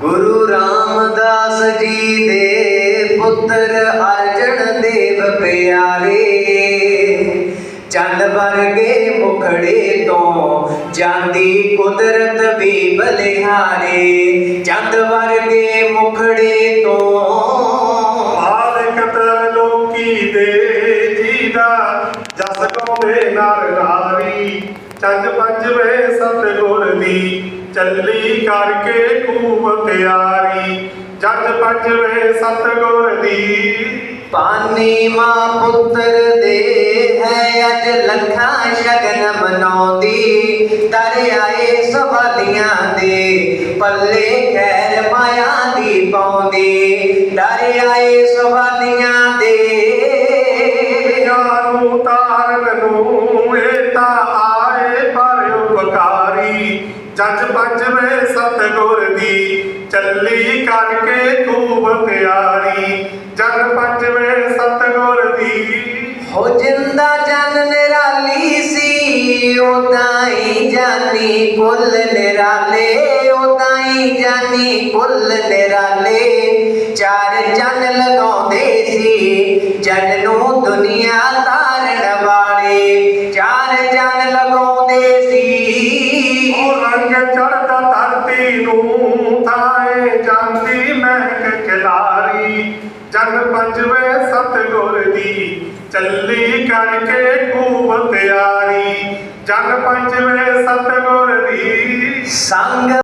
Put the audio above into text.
ਗੁਰੂ ਰਾਮਦਾਸ ਜੀ ਦੇ ਪੁੱਤਰ ਅਰਜਨ ਦੇਵ ਪਿਆਰੇ ਚੰਦ ਵਰਗੇ ਮੁਖੜੇ ਤੋਂ ਜਾਂਦੀ ਕੁਦਰਤ ਵੀ ਬਲਿਹਾਰੇ ਚੰਦ ਵਰਗੇ ਮੁਖੜੇ ਤੋਂ। ਮਾਲਕ ਤਰ ਲੋਕੀ ਦੇ ਜੀ ਦਾ ਜਸ ਗਾਉਂਦੇ ਨਰ ਨਾਰੀ, ਚੰਦ ਪੰਜਵੇਂ ਸਤਿਗੁਰ ਦੀ ਚੱਲੀ ਕਰਕੇ ਖੂਬ ਤਿਆਰੀ ਜੱਜ ਪੰਜਵੇਂ ਸਤਿਗੁਰ ਦੀ। ਪਾਨੀ ਮਾਂ ਪੁੱਤਰ ਦੇ ਹੈ ਅੱਜ ਲੱਖਾਂ ਸ਼ਗਨ ਮਨਾਉਂਦੀ। ਦਰ ਆਏ ਸਵਾਲੀਆਂ ਦੇ ਪੱਲੇ ਖੈਰ ਮਾਇਆ ਦੀ ਪਾਉਂਦੀ। ਦਰ ਆਏ ਸਵਾਲੀਆਂ ਦੇ। ਨੂੰ ਤਾਰਨ ਨੂੰ ਜੱਜ ਪੰਜਵੇਂ ਸਤਿਗੁਰ ਦੀ, ਚੱਲੀ ਕਰਕੇ ਖੂਬ ਤਿਆਰੀ ਜੱਜ ਪੰਜਵੇਂ ਸਤਿਗੁਰ ਦੀ। ਹੋ ਜਿੰਦਾ ਜਨ ਨਿਰਾਲੀ ਸੀ ਉਦਾਂ ਹੀ ਜਾਨੀ ਕੁੱਲ ਨਿਰਾਲੇ ਉਦਾਂ ਹੀ ਜਾਨੀ ਕੁੱਲ ਨਿਰਾਲੇ। ਚਾਰ ਚੰਨ ਲਗਾਉਂਦੇ ਸੀ, ਜਨ ਨੂੰ ਦੁਨੀਆ ਤਾਰਨ ਚੰਨ ਲਗਾਉਂਦੇ ਸੀ। ਉਹ ਰੰਗ ਚੜਦਾ ਧਰਤੀ ਨੂੰ ਥਾਏ ਜਾਂਦੀ ਮਹਿਕ ਖਿਲਾਰੀ। ਜਨ ਪੰਜਵੇਂ ਸਤਿਗੁਰ ਦੀ ਚੱਲੀ ਕਰਕੇ ਖੂਬ ਤਿਆਰੀ। ਜਨ ਪੰਜਵੇਂ ਸਤਿਗੁਰ ਦੀ ਸੰਗ